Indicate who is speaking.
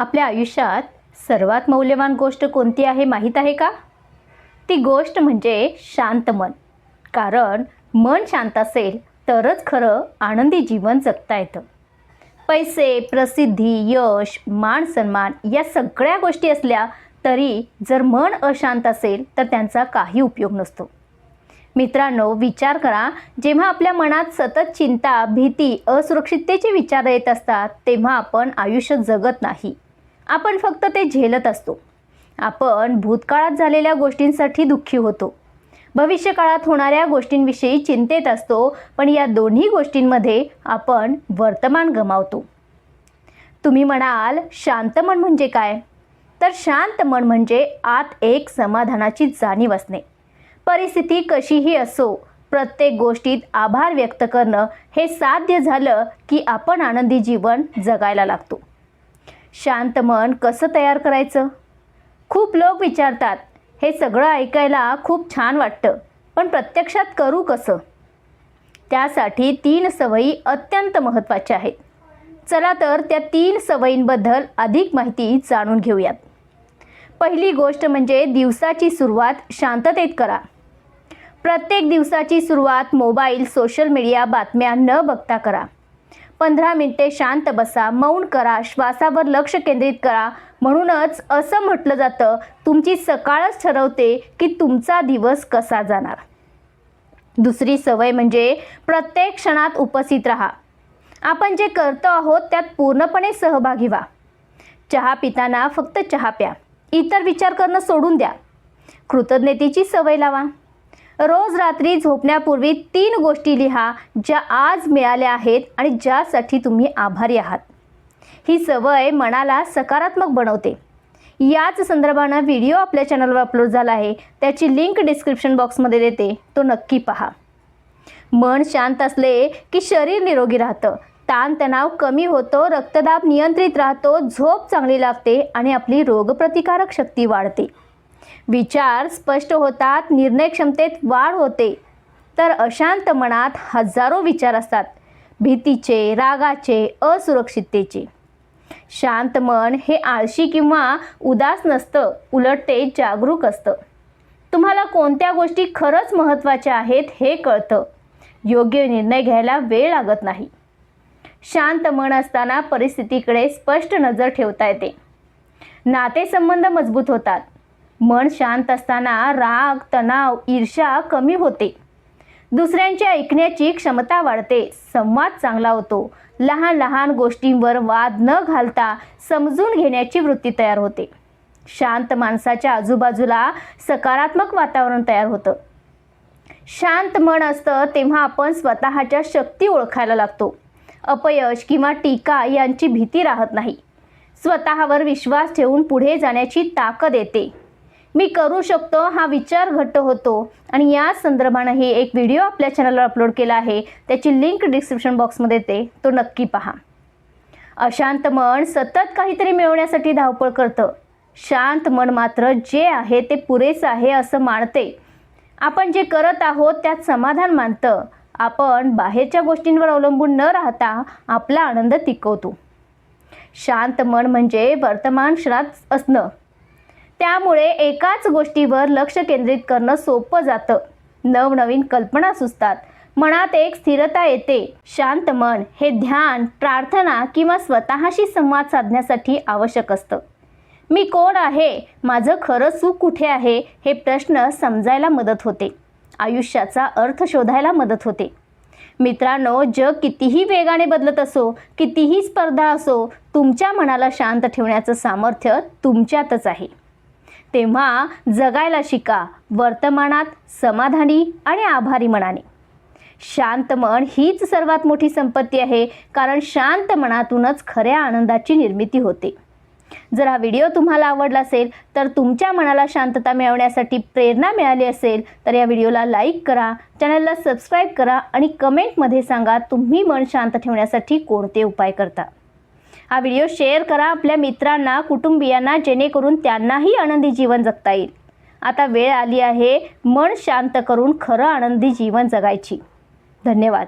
Speaker 1: आपल्या आयुष्यात सर्वात मौल्यवान गोष्ट कोणती आहे माहीत आहे का? ती गोष्ट म्हणजे शांत मन. कारण मन शांत असेल तरच खरं आनंदी जीवन जगता येतं. पैसे प्रसिद्धी यश मान सन्मान या सगळ्या गोष्टी असल्या तरी जर मन अशांत असेल तर त्यांचा काही उपयोग नसतो. मित्रांनो विचार करा. जेव्हा आपल्या मनात सतत चिंता भीती असुरक्षिततेचे विचार येत असतात तेव्हा आपण आयुष्य जगत नाही. आपण फक्त ते झेलत असतो. आपण भूतकाळात झालेल्या गोष्टींसाठी दुःखी होतो. भविष्यकाळात होणाऱ्या गोष्टींविषयी चिंतेत असतो पण या दोन्ही गोष्टींमध्ये आपण वर्तमान गमावतो. तुम्ही म्हणाल शांत मन म्हणजे काय? तर शांत मन म्हणजे आत एक समाधानाची जाणीव असणे. परिस्थिती कशीही असो प्रत्येक गोष्टीत आभार व्यक्त करणं हे साध्य झालं की आपण आनंदी जीवन जगायला लागतो. शांत मन कसं तयार करायचं? खूप लोक विचारतात हे सगळं ऐकायला खूप छान वाटतं पण प्रत्यक्षात करू कसं? त्यासाठी तीन सवयी अत्यंत महत्त्वाच्या आहेत. चला तर त्या तीन सवयींबद्दल अधिक माहिती जाणून घेऊयात. पहिली गोष्ट म्हणजे दिवसाची सुरुवात शांततेत करा. प्रत्येक दिवसाची सुरुवात मोबाईल सोशल मीडिया बातम्या न बघता करा. पंधरा मिनिटे शांत बसा मौन करा श्वासावर लक्ष केंद्रित करा. म्हणूनच असं म्हटलं जातं तुमची सकाळच ठरवते की तुमचा दिवस कसा जाणार. दुसरी सवय म्हणजे प्रत्येक क्षणात उपस्थित राहा. आपण जे करतो आहोत त्यात पूर्णपणे सहभागी व्हा. चहा पिताना फक्त चहा प्या. इतर विचार करणं सोडून द्या. कृतज्ञतेची सवय लावा. रोज रात्री झोपण्यापूर्वी तीन गोष्टी लिहा ज्या आज मिळाल्या आहेत आणि ज्यासाठी तुम्ही आभारी आहात. ही सवय मनाला सकारात्मक बनवते. याच संदर्भानं व्हिडिओ आपल्या चॅनलवर अपलोड झाला आहे त्याची लिंक डिस्क्रिप्शन बॉक्समध्ये देते तो नक्की पहा. मन शांत असले की शरीर निरोगी राहतं. ताणतणाव कमी होतो रक्तदाब नियंत्रित राहतो झोप चांगली लागते आणि आपली रोगप्रतिकारक शक्ती वाढते. विचार स्पष्ट होतात निर्णय क्षमतेत वाढ होते. तर अशांत मनात हजारो विचार असतात. भीतीचे रागाचे असुरक्षिततेचे. शांत मन हे आळशी किंवा उदास नसतं उलट ते जागरूक असतं. तुम्हाला कोणत्या गोष्टी खरंच महत्त्वाच्या आहेत हे कळतं. योग्य निर्णय घ्यायला वेळ लागत नाही. शांत मन असताना परिस्थितीकडे स्पष्ट नजर ठेवता येते. नातेसंबंध मजबूत होतात. मन शांत असताना राग तणाव ईर्ष्या कमी होते. दुसऱ्यांचे ऐकण्याची क्षमता वाढते. संवाद चांगला होतो. लहान लहान गोष्टींवर वाद न घालता समजून घेण्याची वृत्ती तयार होते. शांत माणसाच्या आजूबाजूला सकारात्मक वातावरण तयार होतं. शांत मन असतं तेव्हा आपण स्वतःच्या शक्ती ओळखायला लागतो. अपयश किंवा टीका यांची भीती राहत नाही. स्वतःवर विश्वास ठेवून पुढे जाण्याची ताकद येते. मी करू शकतो हा विचार घट्ट होतो. आणि या संदर्भानं हे एक व्हिडिओ आपल्या चॅनलवर अपलोड केला आहे त्याची लिंक डिस्क्रिप्शन बॉक्समध्ये येते तो नक्की पहा. अशांत मन सतत काहीतरी मिळवण्यासाठी धावपळ करतं. शांत मन मात्र जे आहे ते पुरेसं आहे असं मानते. आपण जे करत आहोत त्यात समाधान मानतं. आपण बाहेरच्या गोष्टींवर अवलंबून न राहता आपला आनंद टिकवतो. शांत मन म्हणजे वर्तमान क्षणात असणं. त्यामुळे एकाच गोष्टीवर लक्ष केंद्रित करणं सोपं जातं. नवनवीन कल्पना सुचतात. मनात एक स्थिरता येते. शांत मन हे ध्यान प्रार्थना किंवा स्वतःशी संवाद साधण्यासाठी आवश्यक असतं. मी कोण आहे? माझं खरं सुख कुठे आहे? हे प्रश्न समजायला मदत होते. आयुष्याचा अर्थ शोधायला मदत होते. मित्रांनो जग कितीही वेगाने बदलत असो कितीही स्पर्धा असो तुमच्या मनाला शांत ठेवण्याचं सामर्थ्य तुमच्यातच आहे. तेव्हा जगायला शिका वर्तमानात समाधानी आणि आभारी मनाने. शांत मन हीच सर्वात मोठी संपत्ती आहे कारण शांत मनातूनच खऱ्या आनंदाची निर्मिती होते. जर हा व्हिडिओ तुम्हाला आवडला असेल तर तुमच्या मनाला शांतता मिळवण्यासाठी प्रेरणा मिळाली असेल तर या व्हिडिओला लाईक करा चॅनलला सबस्क्राईब करा आणि कमेंटमध्ये सांगा तुम्ही मन शांत ठेवण्यासाठी कोणते उपाय करता. हा व्हिडिओ शेअर करा आपल्या मित्रांना कुटुंबियांना जेणेकरून त्यांनाही आनंदी जीवन जगता येईल. आता वेळ आली आहे मन शांत करून खरं आनंदी जीवन जगायची. धन्यवाद.